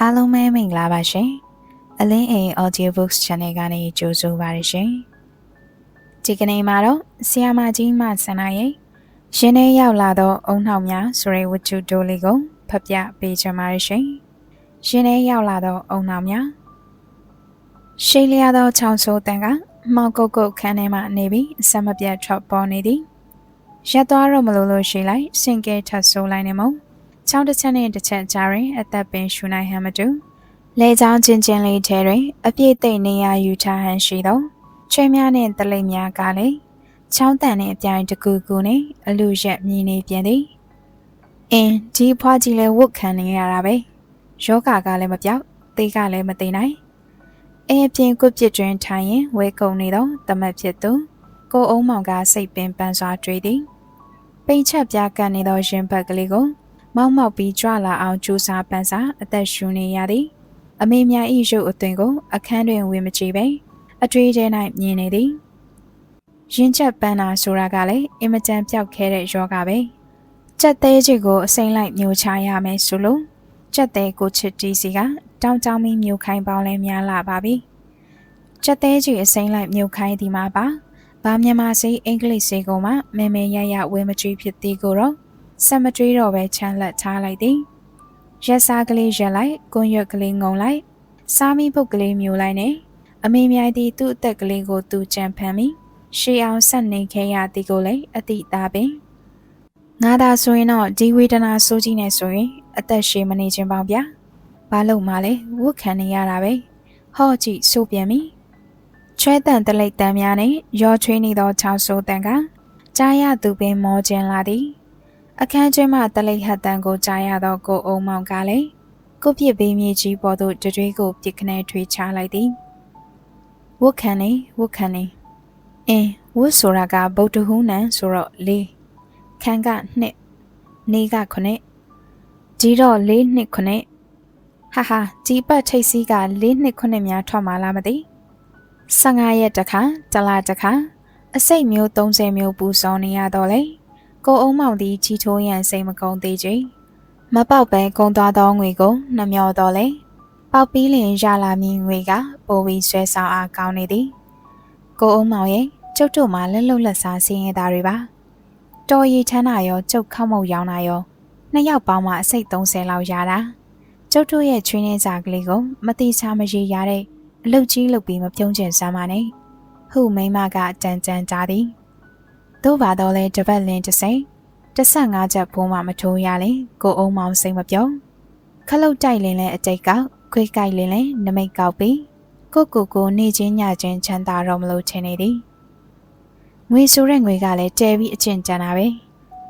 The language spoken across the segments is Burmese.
အားလုံးပဲမင်္ဂလာပါရှင်။အလင်းအိမ် Audiobooks Channel ကနေကြိုဆိုပါရရှင်။ဒီကနေ့မှာတော့ဆီယာမကြီးမဆန္ဒရဲ့ရင်းထဲရောက်လာသောအုံနှောက်များဆိုတဲ့ဝတ္ထုတိုးလေးကိုဖတ်ပြပေးချင်ပါရရှင်။ရင်းထဲရောက်လာသောအုံနှောက်များရှိလျာသောချောင်းဆိုးတန်ကမောက်ကုတ်ကုတ်ခန်းထဲမှနေပြီးအဆက်မပြတ်ထွက်ပေါ်နေသည်။ရက်သွားတော့မလို့လို့ရှိလိုက်စင်ကဲထပ်ဆိုးလိုက်နေမုံ။ ချောင်းတစ်ချက်နဲ့တစ်ချက်ကြားတွင်အသက်ပင်ရှူနိုင်ဟန်မတူလေချောင်းချင်းချင်းလေးထဲတွင်အပြည့်သိမ့်နေရယူထားဟန်ရှိသောချွေးများနှင့်တလိပ်များကလည်းချောင်းတန်နှင့်အပြိုင်တကူကူနှင့်အလူရက်မြည်နေပြန်သည်အင်းဒီဖွားကြီးလည်းဝတ်ခံနေရတာပဲယောဂကလည်းမပြောက်သေကလည်းမသိနိုင်အဲအပြင်ကုတ်ပြစ်တွင်ထိုင်ရင်ဝဲကုန်နေသောတမတ်ဖြစ်သူကိုအုံးမောင်ကစိတ်ပင်ပန်းစွာတွေးသည်ပိန်ချက်ပြကန်နေသောရင်ဘက်ကလေးကို မောက်မောက်ပြီးကြွလာအောင်ကြိုးစားပန်းစားအသက်ရှူနေရသည်အမေများဤရုပ်အသွင်ကိုအခန်းတွင်ဝင်မကြည့်ပဲအတွေ့အကြုံ၌မြင်နေသည်ရင်ချက်ပန်းနာဆိုတာကလည်းအင်မတန်ပြောက်ခဲတဲ့ယောဂပဲကြက်သေးချီကိုအစိမ့်လိုက်မျိုးချရမယ်ဆိုလို့ကြက်သေးကိုချစ်တီးစီကတောင်းတောင်းပြီးမျိုးခိုင်းပေါင်းလဲများလာပါပြီကြက်သေးချီအစိမ့်လိုက်မျိုးခိုင်းဒီမှာပါဘာမြန်မာစိအင်္ဂလိပ်စိကိုမှမဲမဲရရဝဲမကြွေးဖြစ်သည်ကိုတော့ ဆက်မတွေးတော့ပဲချမ်းလက်ထားလိုက်သည်ရက်စားကလေးရက်လိုက်ကွန်ရွက်ကလေးငုံလိုက်စားမိပုတ်ကလေးမျိုးလိုက်နဲ့အမေမြိုင်သည်သူ့အသက်ကလေးကိုသူကြံဖမ်းမိရှေးအောင်ဆက်နေခဲ့ရသည်ကိုလည်းအတိသားပင်ငါသာဆိုရင်တော့ဒီဝေဒနာဆိုးကြီးနေဆိုရင်အသက်ရှည်မနေခြင်းပေါင်းဗျာဘာလို့မှလဲဝုတ်ခံနေရတာပဲဟော့ကြည့်ဆိုးပြန်ပြီချွဲတန်တလိတ်တန်းများနဲ့ရောချွေးနေသောချောင်းဆိုးတန်ကကြားရသူပင်မောကျင်လာသည် အခန်းကျွဲမှတလိဟတ်တန်ကိုကြားရသောကိုအုံမောင်ကလည်းကိုပြစ်ပေးမြေကြီးပေါ်သို့တတွေးကိုပြစ်ခနဲထွေးချလိုက်သည်ဝတ်ခံနေဝတ်ခံနေအင်းဝတ်ဆိုတာကဗုဒ္ဓဟူးနံဆိုတော့လေးခန်းကနှစ်နေကခုနှစ်ဒီတော့လေးနှစ်ခုနှစ်ဟာဟာဒီပတ်ထိတ်စီးကလေးနှစ်ခုနှစ်များထွက်มาလားမသိ15ရက်တခါတလားတခါအစိတ်မျိုး30မျိုးပူစောနေရတော့လေ ကိုအုံမောင်သည်ကြီးထိုးရန်စိတ်မကုန်းသေးချေမပေါက်ပဲကုန်းသွားသောငွေကိုနှမျောတော့လေပေါက်ပြီးလင်ရလာမည်ငွေကပိုပြီးဆွဲဆောင်အားကောင်းနေသည်ကိုအုံမောင်ရဲ့ကျုပ်တို့မှလက်လုံလက်စားစင်းရသားတွေပါတော်ရီချမ်းသာရောကျုပ်ခောက်မုတ်ရောင်းတာရောနှစ်ယောက်ပေါင်းမှအစိတ်30လောက်ရတာကျုပ်တို့ရဲ့ချွေးနှင်းစာကလေးကိုမတိချမရေရတဲ့အလုတ်ကြီးလုပ်ပြီးမပြုံးကျင်စမ်းပါနဲ့ဟုမိမကတန်တန်ကြသည် သို့ပါတော့လဲတပတ်လင်းတစ်စိမ့်15ချက်ဖိုးမှမထိုးရလေကိုအုံမောင်စိတ်မပြုံးခလုတ်တိုက်လင်းလဲအတိတ်ကောက်ခွေးကြိုက်လင်းလဲနမိတ်ကောက်ပြီးကိုကိုကိုနေချင်းညချင်းချမ်းသာတော့မလို့ထင်နေသည်ငွေဆိုတဲ့ငွေကလည်းတဲပြီးအကျင့်ကြံတာပဲ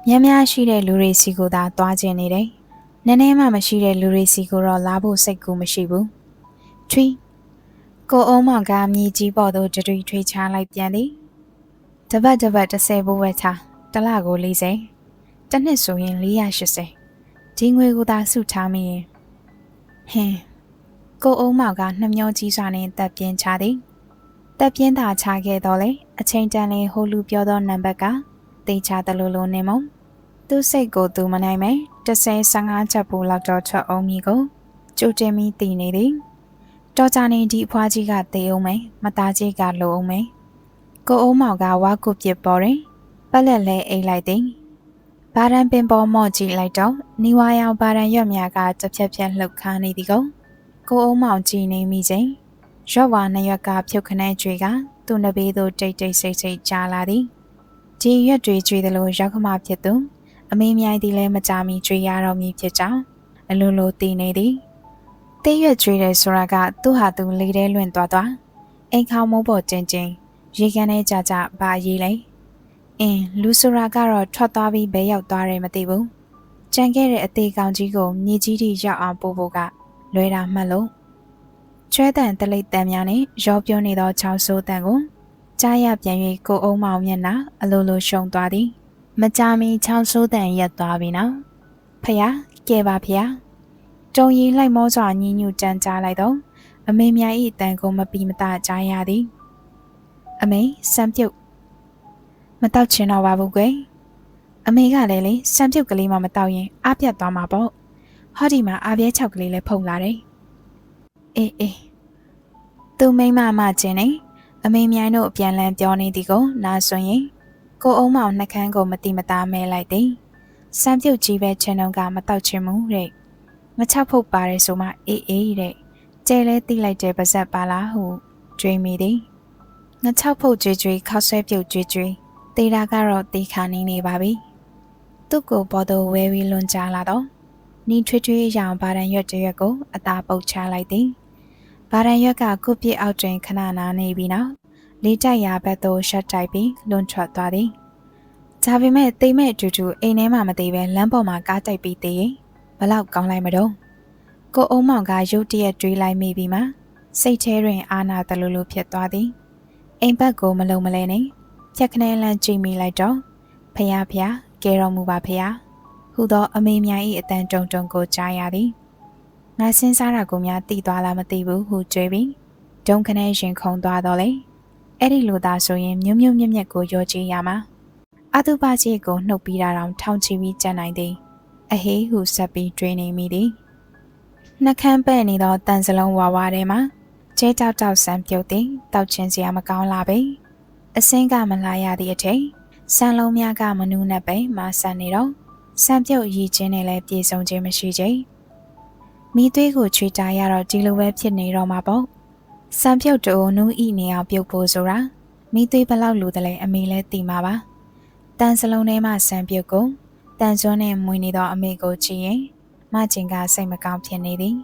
များများရှိတဲ့လူတွေစီကိုသာသွားခြင်းနေတယ်နည်းနည်းမှမရှိတဲ့လူတွေစီကိုတော့လာဖို့စိတ်ကူမရှိဘူးထွီကိုအုံမောင်ကမြေကြီးပေါ်သို့တတွေထွေးချလိုက်ပြန်သည် တပတ်တပတ်30ဘိုးဝဲချတလကို40တစ်နှစ်ဆိုရင်480ဒီငွေကိုသာစုထားမိရင်ဟင်းကိုအုံးမောင်ကနှမျောကြီးစွာနဲ့တက်ပြင်းချသည်တက်ပြင်းသာချခဲ့တော့လေအချိန်တန်လေးဟိုလူပြောသောနံပါတ်ကတေချတယ်လို့လို့နေမုံသူ့စိတ်ကိုသူမနိုင်မဲ30 15ချက်ဘူးလောက်တော့ထွက်အောင်မီကိုကြိုတင်ပြီးတည်နေသည်တော်ကြနေဒီအဖွားကြီးကသေအောင်မဲမသားကြီးကလိုအောင်မဲ ကိုအုံးမောင်ကဝါကုပြစ်ပေါ်ရင်ပက်လက်လဲအိတ်လိုက်သည်ဘာရန်ပင်ပေါ်မော့ကြည့်လိုက်တော့နီဝါရောင်ဘာရန်ရွက်များကတစ်ဖြက်ဖြက်လှုပ်ခါနေသည်ကိုကိုအုံးမောင်ကြည့်နေမိချိန်ရွက်ဝါနှစ်ရွက်ကဖြုတ်ခနဲကြွေကသူ့နဘေးသို့တိတ်တိတ်ဆိတ်ဆိတ်ကြားလာသည်ဒီရွက်တွေကြွေသလိုရောက်ခမဖြစ်သူအမေမြိုင်သည်လည်းမကြမီကြွေရတော့မည်ဖြစ်ကြောင်းအလိုလိုသိနေသည်တေးရွက်ကြွေတယ်ဆိုတာကသူ့ဟာသူလေထဲလွင့်သွားသွားအိမ်ခေါမိုးပေါ်ကျင်းကျင်း ရေကန်ထဲကြကြဘာရေးလဲအင်းလူဆိုရာကတော့ထွက်သွားပြီးဘဲရောက်သွားတယ်မသိဘူးကြံခဲ့တဲ့အသေးကောင်ကြီးကိုမြေကြီးထိရောက်အောင်ပို့ဖို့ကလွဲတာမှတ်လို့ချွဲတန်တလိတ်တန်များနဲ့ရောပြောနေသောချောင်းဆိုးတန်ကိုကြားရပြန်၍ကိုအုံမောင်မျက်နှာအလိုလိုရှုံသွားသည်မကြမီချောင်းဆိုးတန်ရက်သွားပြီနော်ဖះကဲပါဖះတုံရီလိုက်မောစွာညင်းညူတန်းကြားလိုက်တော့အမေမြိုင်ဤတန်ကိုမပီမတကြားရသည် အမေစံပြုတ်မတောက်ချင်တော့ပါဘူးကွယ်အမေကလည်းလေစံပြုတ်ကလေးမှမတောက်ရင်အားပြတ်သွားမှာပေါ့ဟောဒီမှာအားပြဲချောက်ကလေးလည်းဖုံလာတယ်အေးအေးသူမိမမချင်းနေအမေမြိုင်တို့အပြန်လန်းပြောနေသည်ကိုနားဆွရင်ကိုအုံးမောင်နှကန်းကိုမတိမသားမဲလိုက်သည်စံပြုတ်ကြီးပဲချင်ုံကမတော့ချင်မှုတဲ့မချဖုတ်ပါတယ်ဆိုမှအေးအေးတဲ့ကျဲလဲတိလိုက်တဲ့ပါဇက်ပါလားဟုကြွေးမိသည် ငချောက်ဖုတ်ကြွေးကြွေးခောက်ဆွဲပြုတ်ကြွေးကြွေးတေတာကတော့တေခါနေနေပါပြီသူ့ကိုပေါ်တော့ဝဲပြီးလွန်ကြလာတော့နီထွေးထွေးရောင်ဗာရန်ရွက်တရွက်ကိုအသာပုတ်ချလိုက်သည်ဗာရန်ရွက်ကကုပြစ်အောက်တွင်ခဏနာနေပြီးနောက်လေးတိုက်ရာဘက်သို့ရှက်တိုက်ပြီးလွန်ထွက်သွားသည်ဒါပေမဲ့တိမ်မဲ့အတူတူအိမ်ထဲမှာမသေးပဲလမ်းပေါ်မှာကားတိုက်ပြီးသေးရင်ဘလောက်ကောင်းလိုက်မတော့ကိုအုံးမောင်ကရုတ်တရက်တွေးလိုက်မိပြီးမှစိတ်ထဲတွင်အာနာတလူလူဖြစ်သွားသည် အိမ်ဘက်ကိုမလုံမလဲနဲ့ဖြက်ခနဲလန်းကြည့်မိလိုက်တော့ဖယားဖယားကဲတော်မူပါဖယားဟူသောအမေမြိုင်၏အတန်တုံတုံကိုကြားရသည်ငါစဉ်းစားတာကိုများသိသွားလားမသိဘူးဟုကြွေးပြီးဒုံခနဲရင်ခုန်သွားတော့လေအဲ့ဒီလိုသာဆိုရင်မြုံမြုံမြက်မြက်ကိုရောကြည့်ရမှာအတုပါကြီးကိုနှုတ်ပြီးတာတောင်ထောင်ချီပြီးကြံနိုင်သည်အဟေးဟုဆက်ပြီးတွေးနေမိသည်နှကန်းပဲ့နေသောတန်စလုံးဝါဝါထဲမှာ ကျဲတောက်တောက်ဆန်ပြုတ်သည်တောက်ချင်းစရာမကောင်းလာပေအစင်းကမလာရသည့်အထိန်ဆန်လုံးများကမနူးနဲ့ပဲမဆန်နေတော့ဆန်ပြုတ်ရည်ချင်းနဲ့လည်းပြေဆုံးခြင်းမရှိချေမိသွေးကိုချွေတာရတော့ဒီလိုပဲဖြစ်နေတော့မှာပေါ့ဆန်ပြုတ်တူနူးဤနေအောင်ပြုတ်ဖို့ဆိုတာမိသွေးဘလောက်လိုတယ်လဲအမေလဲသိမှာပါတန်စလုံးထဲမှာဆန်ပြုတ်ကိုတန်စွန်းနဲ့မွေနေသောအမေကိုကြည့်ရင်မကျင်ကစိတ်မကောင်းဖြစ်နေသည်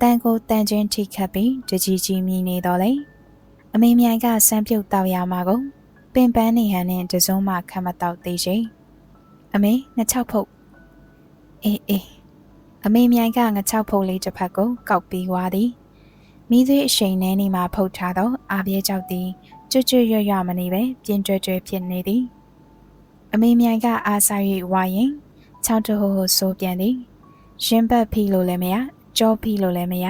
တန်ကိုတန်ချင်းထိခတ်ပြီးတကြီးကြီးမြည်နေတော့လေအမေမြိုင်ကဆန်းပြုတ်တောက်ရမှာကိုပင်ပန်းနေဟန်နဲ့တစုံမှခံမတော့သေးချေအမေငချောက်ဖုတ်အေးအေးအမေမြိုင်ကငချောက်ဖုတ်လေးတစ်ဖက်ကိုကောက်ပြီးွားသည်မိသွေးအရှိန်နဲ့နေမှဖုတ်ထားတော့အာပြဲကြောက်သည်ကျွတ်ကျွတ်ရွရွမနေပဲပြင်းကျွဲကျွဲဖြစ်နေသည်အမေမြိုင်ကအားစား၍ဝါရင်ချောင်းတဟိုဟိုဆိုပြန်သည်ရင်ဘတ်ဖီလို့လည်းမရ ကြောဖီလို့လည်းမရ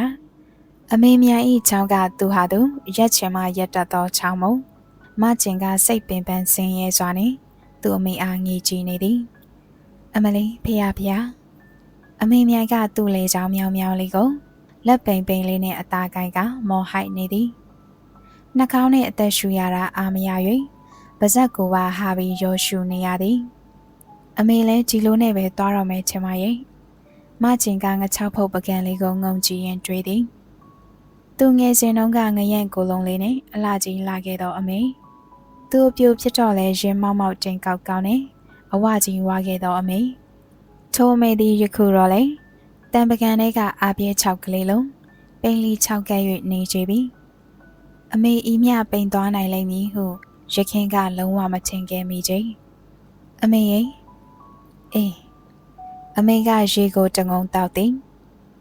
အမေမြန်ဤချောင်းကသူဟာသူရက်ချင်မှရက်တတ်သောချောင်းမုံမကျင်ကစိတ်ပင်ပန်းဆင်းရဲစွာနှင့်သူအမေအားငေးကြည့်နေသည် အမလီဖေရဖေရအမေမြိုင်ကသူ့လေချောင်းမြောင်မြောင်လေးကိုလက်ပိန်ပိန်လေးနဲ့အသားကိုင်ကမော်ဟိုက်နေသည်နှာခေါင်းနဲ့အသက်ရှူရတာအာမရ၍ပါဇက်ကိုပါဟာပြီးရောရှူနေရသည် အမေလည်းဒီလိုနဲ့ပဲသွားတော့မယ်ချင်ပါရဲ့ မချင်ကငချောက်ဖုတ်ပကံလေးကိုငုံကြည့်ရင်တွေးသည်သူငယ်စဉ်တုန်းကငရန့်ကိုလုံးလေးနဲ့အလှကြီးလာခဲ့တော့အမေသူအပြိုဖြစ်တော့လဲရင်မောက်မောက်တိန်ကောက်ကောင်းနဲ့အဝကြီးဝါခဲ့တော့အမေထိုအမေသည်ယခုတော့လေတံပကံလေးကအာပြဲ6ကလေးလုံးပိန်လီ6ကဲ့၍နေကြပြီအမေဤမြပိန်သွားနိုင်လိမ့်မည်ဟုရခင်ကလုံးဝမထင်ခဲ့မိကြအမေရဲ့အေး အမေကရေကိုတငုံတောက်သည်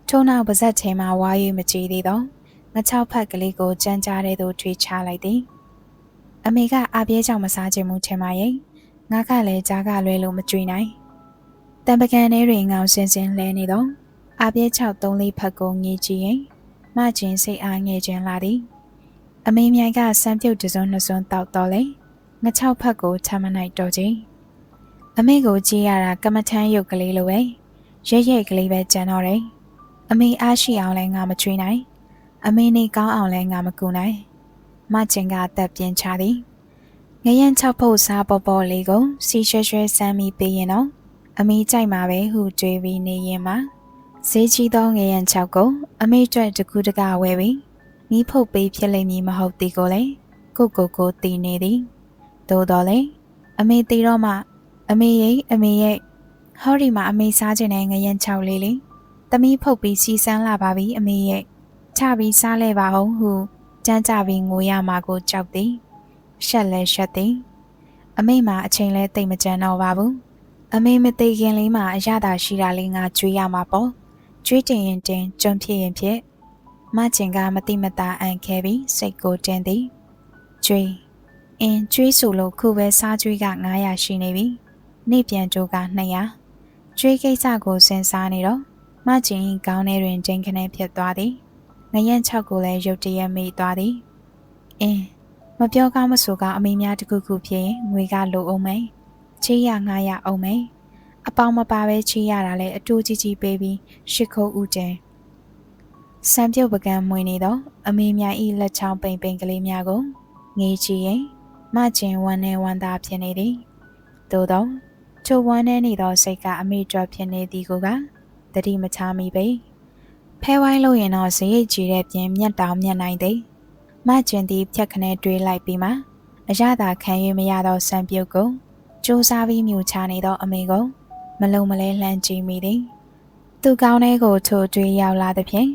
ထို့နောက်ပါဇက်ထဲမှာဝါရွေးမကြည့်သေးတော့ငချောက်ဖက်ကလေးကိုကြမ်းကြားတဲ့သို့ထွေးချလိုက်သည်အမေကအပြဲကြောင့်မစားခြင်းမူချင်ပါရဲ့ငါကလည်းကြားကလွဲလို့မကြွေနိုင်တံပကံထဲတွင်ငောင်စင်စင်လဲနေတော့အပြဲ6 3လေးဖက်ကိုငေးကြည့်ရင်မကျင်စိတ်အားငယ်ခြင်းလာသည်အမေမြိုင်ကစမ်းပြုတ်တစုံနှစ်စုံတောက်တော့လေငချောက်ဖက်ကိုထမနိုင်တော့ခြင်း အမေကိုကြည့်ရတာကမထမ်းရုပ်ကလေးလိုပဲရဲရဲကလေးပဲကြံတော့တယ်အမေအားရှိအောင်လဲငါမချွေးနိုင်အမေနေကောင်းအောင်လဲငါမကူနိုင်မချင်ကအသက်ပြင်းချသည်ငရန်ချောက်ဖို့စားပေါ်ပေါ်လေးကိုစီရွှဲရွှဲဆမ်းပြီးပေးရင်တော့အမေကြိုက်မှာပဲဟုကြွေးပြီးနေရင်မှာဈေးကြီးသောငရန်ချောက်ကိုအမေအတွက်တကူတကဝဲပြီးနီးဖုတ်ပေးဖြစ်လိမ့်မည်မဟုတ်သည်ကိုလေကိုကိုကိုတည်နေသည်သို့တော်လေအမေတည်တော့မှ အမေရဲ့အမေရဲ့ဟောဒီမှာအမေစားခြင်းနဲ့ငရန်ချောက်လေးလေးသမီးဖုတ်ပြီးစီစမ်းလာပါပြီအမေရဲ့ချပြီးစားလဲပါအောင်ဟုကြမ်းကြပြီးငိုရမှာကိုကြောက်သည်ရှက်လဲရှက်သည်အမေမှာအချိန်လဲတိတ်မကြမ်းတော့ပါဘူးအမေမသေးခင်လေးမှာအရသာရှိတာလေးငါကြွေးရမှာပေါ့ကြွေးတင်ရင်တင်ကျွန်းဖြစ်ရင်ဖြစ်မကျင်ကမတိမတာအန်ခဲပြီးစိတ်ကိုတင်းသည်ကြွေးအင်းကြွေးဆိုလို့ခုပဲစားကြွေးက900ရှိနေပြီ နေ့ပြန်ကြိုးက200ကျွေးကိစ္စကိုစဉ်းစားနေတော့မကျင်ကောင်းထဲတွင်ချိန်ခနဲဖြစ်သွားသည်ငရန့်၆ကိုလည်းရုတ်တရက်မိသွားသည်အင်းမပြောကောင်းမဆိုကအမေများတခုခုဖြစ်ရင်ငွေကလိုအောင်မယ်ချေးရငားရအောင်မယ်အပေါင်းမပါပဲချေးရတာလဲအတူကြီးကြီးပေးပြီးရှ िख ုပ်ဦးကျန်စံပြုတ်ပကံမွေနေသောအမေမြိုင်ဤလက်ချောင်းပိန်ပိန်ကလေးများကိုငေးကြည့်ရင်မကျင်ဝမ်းနေဝမ်းသာဖြစ်နေသည်သို့သော ချိုဝမ်းနေနေသောစိတ်ကအမေကြွဖြစ်နေသည်ကိုကတတိမချမိပေဖဲဝိုင်းလို့ရင်တော့ဇရိတ်ကြည့်တဲ့ပြင်မျက်တောင်မျက်နိုင်သည်မကျင်သည်ဖြက်ခနဲတွေးလိုက်ပြီးမှအရသာခံရမရသောစံပြုတ်ကိုစူးစားပြီးမြူချနေသောအမေကိုမလုံမလဲလှမ်းကြည့်မိသည်သူကောင်းတဲ့ကိုထိုးတွေးရောက်လာသည်ဖြင့်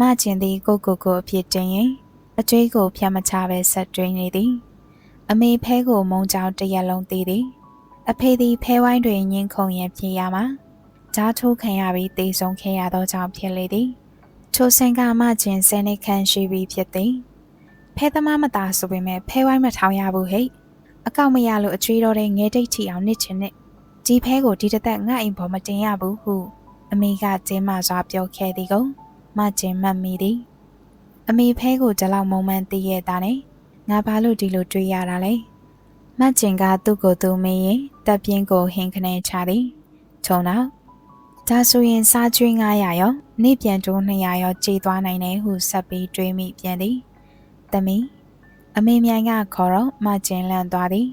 မကျင်သည်ကိုကိုကိုအဖြစ်တင်ရင်အကျွေးကိုဖြတ်မချပဲဆက်တွင်းနေသည် အမေဖဲကိုမုံကြောင်တရက်လုံးသေးသည် အဖေသည်ဖဲဝိုင်းတွင်ညင်းခုန်ရန်ပြေးရမှာဓာထိုးခံရပြီးတေဆုံးခဲ့ရသောကြောင့်ဖြစ်လေသည်ထိုစင်ကမကျင်စနေခန့်ရှိပြီးဖြစ်သည်ဖဲသမားမသာဆိုပေမဲ့ဖဲဝိုင်းမထောင်ရဘူးဟဲ့အကောက်မရလို့အကျွေးတော်တဲ့ငဲတိတ်ထီအောင်နစ်ချင်နဲ့ဒီဖဲကိုဒီတစ်သက်ငါအိမ်ပေါ်မတင်ရဘူးဟုအမေကကျင်းမစွာပြောခဲ့သည်ကိုမကျင်မှတ်မိသည်အမေဖဲကိုဒီလောက်မုံမှန်သိရတာနဲ့ငါဘာလို့ဒီလိုတွေးရတာလဲ မကျင်ကသူ့ကိုယ်သူမေးရင်တပ်ပြင်းကိုဟင်းခနဲချသည်ထုံနောက်ဒါဆိုရင်စားကျွေး900ရောနေ့ပြန်တိုး200ရောကြေးသွားနိုင်တယ်ဟုဆက်ပြီးတွေးမိပြန်သည်တမီအမေမြိုင်ကခေါ်တော့မကျင်လန့်သွားသည်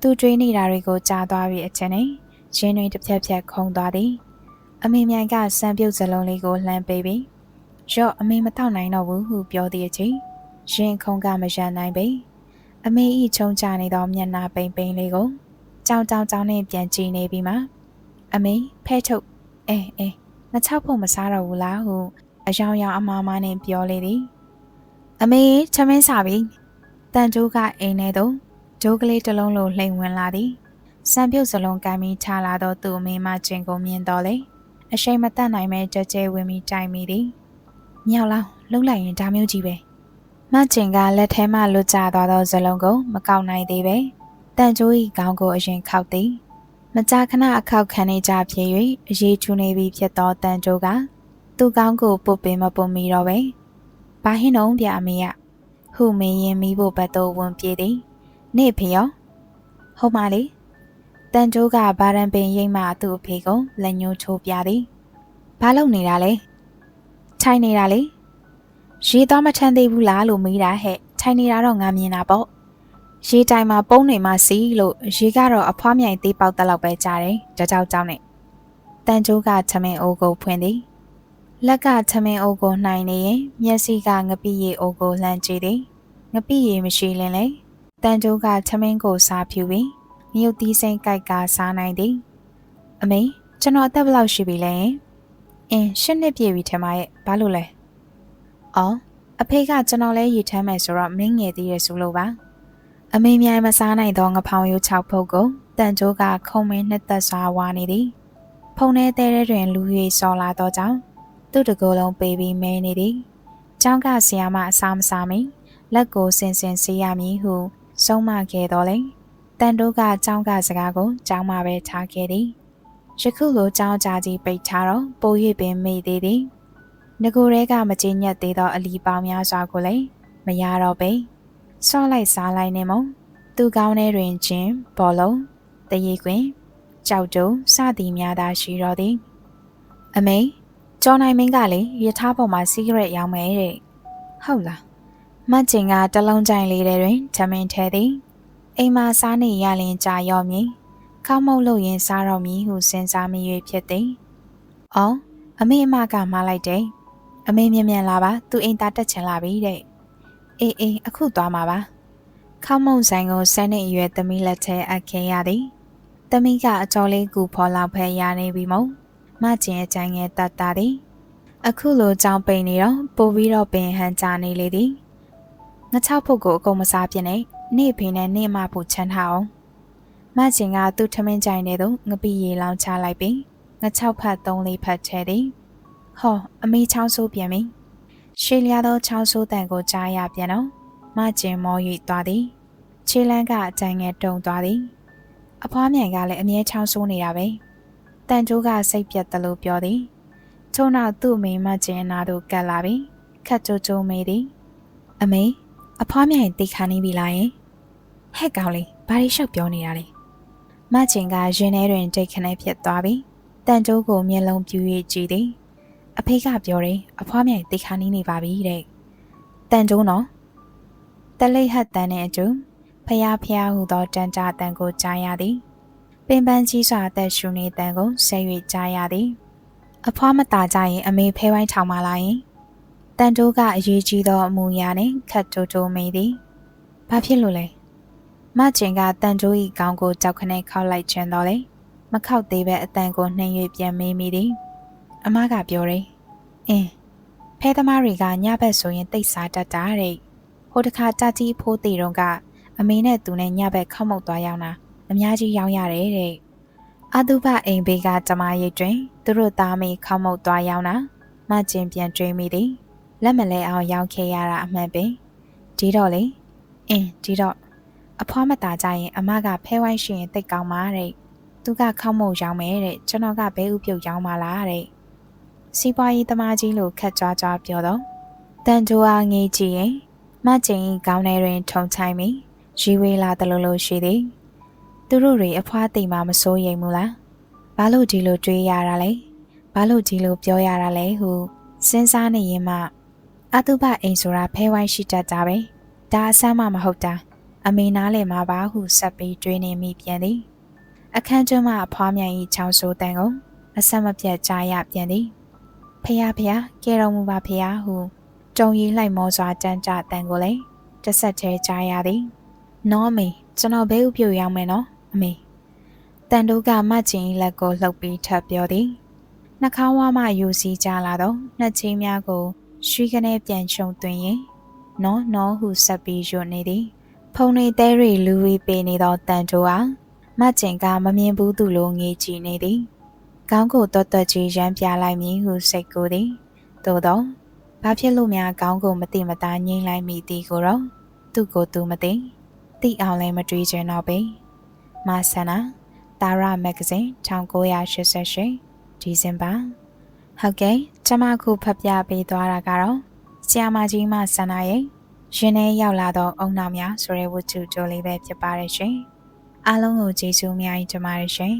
သူတွေးနေတာတွေကိုကြားသွားပြီးအချင်းနဲ့ရင်းတွေတစ်ဖြက်ဖြက်ခုံသွားသည်အမေမြိုင်ကစံပြုတ်စလုံးလေးကိုလှမ်းပေးပြီးရော့အမေမတော့နိုင်တော့ဘူးဟုပြောသည့်အချိန်ရင်ခုံကမရနိုင်ပေ အမေဤချုံချနေသောမျက်နှာပိန်ပိန်လေးကိုကြောင်ကြောင်ကြောင်နဲ့ပြန်ကြည့်နေပြီးမှအမေဖဲထုတ်အဲအဲငါချောက်ဖို့မစားတော့ဘူးလားဟုအယောင်ယောင်အမားမားနဲ့ပြောလေသည်အမေချမင်းစားပြီတန်ကျိုးကအိမ်ထဲသို့ဂျိုးကလေးတစ်လုံးလိုလှိမ်ဝင်လာသည်စံပြုတ်စလုံးကမ်းပြီးချလာသောသူ့အမေမကျင်ကိုမြင်တော်လေအရှိန်မတတ်နိုင်မဲကြကြဲဝင်ပြီးတိုင်မိသည်မြောက်လောင်လှုပ်လိုက်ရင်ဒါမျိုးကြီးပဲ မကျင်ကလက်ထဲမှလွတ်ကျသွားသောဇလုံးကိုမကောက်နိုင်သေးပဲတန်ကျိုး၏ခေါင်းကိုအရင်ခောက်သည်မကြာခဏအခောက်ခံနေကြဖြစ်၍အရေးချူနေပြီဖြစ်သောတန်ကျိုးကသူ့ကောင်းကိုပုတ်ပင်မပုတ်မီတော့ပဲဘာဟင်းတော့ပြအမေရဟုမင်းရင်မိဖို့ဘတ်တော့ဝင်ပြေးသည်နေဖေရောဟုတ်ပါလေတန်ကျိုးကဘာရန်ပင်ရိမ့်မှသူ့အဖေကိုလက်ညှိုးချိုးပြသည်ဘာလုပ်နေတာလဲထိုင်နေတာလေ ရေတော့မထမ်းသေးဘူးလားလို့မေးတာဟဲ့ထိုင်နေတာတော့ငါမြင်တာပေါ့ရေတိုင်မှာပုံးနေမှစီးလို့ရေကတော့အဖွားမြိုင်သေးပေါက်တက်လောက်ပဲကြားတယ်ကြကြောက်ကြောက်နဲ့တန်ကျိုးကချမင်အိုးကိုဖွင့်သည်လက်ကချမင်အိုးကိုနှိုင်နေရင်မျက်စိကငပိရီအိုးကိုလှမ်းကြည့်သည်ငပိရီမရှိလင်လေတန်ကျိုးကချမင်းကိုစားဖြူပြီးမြုပ်သီးစိမ့်ကြိုက်ကစားနိုင်သည်အမေကျွန်တော်အသက်ဘယ်လောက်ရှိပြီလဲအင်းရှစ်နှစ်ပြည့်ပြီထင်ပါရဲ့ဘာလို့လဲ အော်အဖေကကျွန်တော်လဲရည်ထမ်းမယ်ဆိုတော့မင်းငယ်သေးရဆိုလို့ပါအမေမြိုင်မစားနိုင်သောငဖောင်ရိုး၆ဖုတ်ကိုတန်ကျိုးကခုံမင်းနှစ်သက်စွာဝါနေသည်ဖုန်ထဲတဲတွင်လူ၍စော်လာသောကြောင့်သူ့တကိုယ်လုံးပေးပြီးမဲနေသည်ကျောင်းကဆရာမအစားမစားမီလက်ကိုစင်စင်ဆေးရမည်ဟုဆုံးမခဲ့တော်လဲတန်တိုးကကျောင်းကစကားကိုကျောင်းမှာပဲထားခဲ့သည်ယခုလိုကျောင်းကြားကြီးပိတ်ထားတော့ပို၍ပင်မေ့သေးသည် ငကိုရဲကမကျင်းညက်သေးသောအလီပေါင်းများစွာကိုလည်းမရတော့ပေဆော့လိုက်စားလိုက်နေမုံသူကောင်းထဲတွင်ချင်းဘောလုံးတရေကွင်ကြောက်တုံစသည်များသာရှိတော်သည်အမေကျော်နိုင်မင်းကလေရထားပေါ်မှာစီးကရက်ရောင်းမယ်တဲ့ဟုတ်လားမတ်ကျင်ကတလုံးကြိုင်လေးတွင်ချမင်းထဲသည်အိမ်မှာစားနေရလင်ကြာရော့မည်ခေါမုတ်လို့ရင်စားတော့မည်ဟုစဉ်းစားမိ၍ဖြစ်သည်။အော်အမေအမကမှားလိုက်တယ်။ အမေမြင်မြန်လာပါသူအိမ်သားတက်ချင်လာပြီတဲ့။အေးအေးအခုသွားမှာပါ။ခေါမုတ်ဆိုင်ကိုဆန်းနေအရွယ်သမီးလက်ထဲအပ်ခင်ရသည်။သမီးကအကျော်လေးကူဖော်လောက်ဖဲရနေပြီမုံ။မကျင်အကြိုင်ငယ်တတ်တာသည်။အခုလိုကြောင်ပိန်နေတော့ပိုပြီးတော့ပင်ဟန်ကြနေလေသည်။ငါချောက်ဖို့ကိုအကုန်မစားပြင်းနဲ့နေဖေနဲ့နေမဖို့ချမ်းထားအောင်မကျင်ကသူ့ထမင်းကြိုင်ထဲသို့ငပိရေလောင်းချလိုက်ပြီးငချောက်ဖတ်သုံးလေးဖတ်ချဲသည် ဟောအမေချောင်းဆိုးပြန်ပြီရှေးလျားသောချောင်းဆိုးတန်ကိုကြားရပြန်တော့မကျင်မော၍သွားသည်ခြေလန်းကအကြိုင်ငယ်တုံသွားသည်အဖွားမြိုင်ကလည်းအမြဲချောင်းဆိုးနေတာပဲတန်ကျိုးကစိတ်ပြတ်တယ်လို့ပြောသည်ချုံနောက်သူ့မိမကျင်နာတို့ကတ်လာပြီးခတ်ကြိုးကြိုးမေးသည်အမေအဖွားမြိုင်တိတ်ခါနေပြီလားယင်ဟဲ့ကောင်လေးဘာတွေရှောက်ပြောနေတာလဲမချင်ကရင်ထဲတွင်တိတ်ခနဲဖြစ်သွားပြီးတန်ကျိုးကိုမျက်လုံးပြူ၍ကြည့်သည် အဖေကပြောတယ်အဖွားမြိုင်တိခါနီးနေပါပြီတဲ့တန်ကျိုးနော်တလိတ်ဟတ်တန်တဲ့အကျူဖျားဖျားဟူသောတန်ကြတန်ကိုကြားရသည်ပင်ပန်းကြီးစွာအသက်ရှူနေတန်ကိုဆက်၍ကြားရသည်အဖွားမตาကြရင်အမေဖဲဝိုင်းထောင်မလာရင်တန်တိုးကအရေးကြီးသောအမူအရာနှင့်ခတ်တိုးတိုးမိသည်ဘာဖြစ်လို့လဲမကျင်ကတန်တိုး၏ကောင်းကိုကြောက်ခနဲ့ခောက်လိုက်ခြင်းတော့လေမခောက်သေးပဲအတန်ကိုနှိမ်၍ပြန်မေးမိသည် အမကပြောတယ်အင်းဖဲသမားတွေကညဘက်ဆိုရင်တိတ်စားတတ်တာတဲ့ဟိုတခါတာကြီးဖိုးတီတုံကအမေနဲ့သူနဲ့ညဘက်ခောက်မုတ်သွားရောက်တာအများကြီးရောင်းရတယ်တဲ့အတုပအိမ်ဘေးကကျမရိတ်တွင်သူတို့သားမေခောက်မုတ်သွားရောက်တာမကျင်ပြန်တွေးမိသည်လက်မလဲအောင်ရောက်ခဲ့ရတာအမှန်ပင်ဒီတော့လေအင်းဒီတော့အဖွားမตาကြရင်အမကဖဲဝိုင်းရှိရင်တိတ်ကောင်းပါတဲ့သူကခောက်မုတ်ရောင်းမယ်တဲ့ကျွန်တော်ကဘဲဥပြုတ်ရောင်းပါလားတဲ့ စီးပွားရေးသမားကြီးလို့ခက်ကြွားကြွားပြောတော့တန်တိုးအားငေးကြည့်ရင်မကျင်ကောင်းထဲတွင် ထုံချိုင်းပြီးရီဝေးလာတလို့လို့ရှိသည်သူတို့တွေအဖွားတိမ်မှမစိုးရိမ်ဘူးလားဘာလို့ဒီလိုတွေးရတာလဲဘာလို့ဒီလိုပြောရတာလဲဟုစဉ်းစားနေရင်မှအတုပအိမ်ဆိုတာဖဲဝိုင်းရှိတတ်တာပဲဒါအဆမ်းမှမဟုတ်တာအမေနားလေမှာပါဟုဆက်ပြီးတွေးနေမိပြန်သည်အခန်းကျွန်းမှအဖွားမြိုင်၏ချောင်းဆိုးတန်ကိုအဆက်မပြတ်ကြားရပြန်သည် ဖះဖះကဲတော်မူပါဖះဟုကြုံရီလိုက်မောစွာတန်းကြတန်ကိုလည်းတစ်ဆက်သေးကြားရသည်နော်အမေကျွန်တော်ဘဲဥပြုတ်ရောက်မယ်နော်အမေတန်တို့ကမကျင်လက်ကိုလှုပ်ပြီးထပ်ပြောသည်နှာခေါင်းဝါမှယူစီကြလာတော့နှစ်ချင်းများကိုရွှီကနေပြန်ချုံသွင်းရင်နော်နော်ဟုဆက်ပြီးရွတ်နေသည် ဖုန်နေသေးရီလူဝီပေးနေသောတန်တို့ဟာမကျင်ကမမြင်ဘူးသူလိုငေးကြည့်နေသည် ကောင်းကိုတော်တော်ကြီးရမ်းပြလိုက်မည်ဟုစိတ်ကိုသည်သို့တော့ဘာဖြစ်လို့များကောင်းကိုမတိမသားငိမ့်လိုက်မိသည်ကိုတော့သူ့ကိုသူမသိတိအောင်လည်းမတွေးချင်တော့ပေမဆန္နာတာရမဂ္ဂဇင်း1988ဒီဇင်ဘာဟုတ်ကဲ့ကျွန်မခုဖတ်ပြပေးသွားတာကတော့ဆီယာမကြီးမဆန္နာရဲ့ရင်ထဲရောက်လာသောအုံနောက်များဆိုတဲ့ဝတ္ထုတိုလေးပဲဖြစ်ပါတယ်ရှင်အားလုံးကိုကျေးဇူးအများကြီးတင်ပါတယ်ရှင်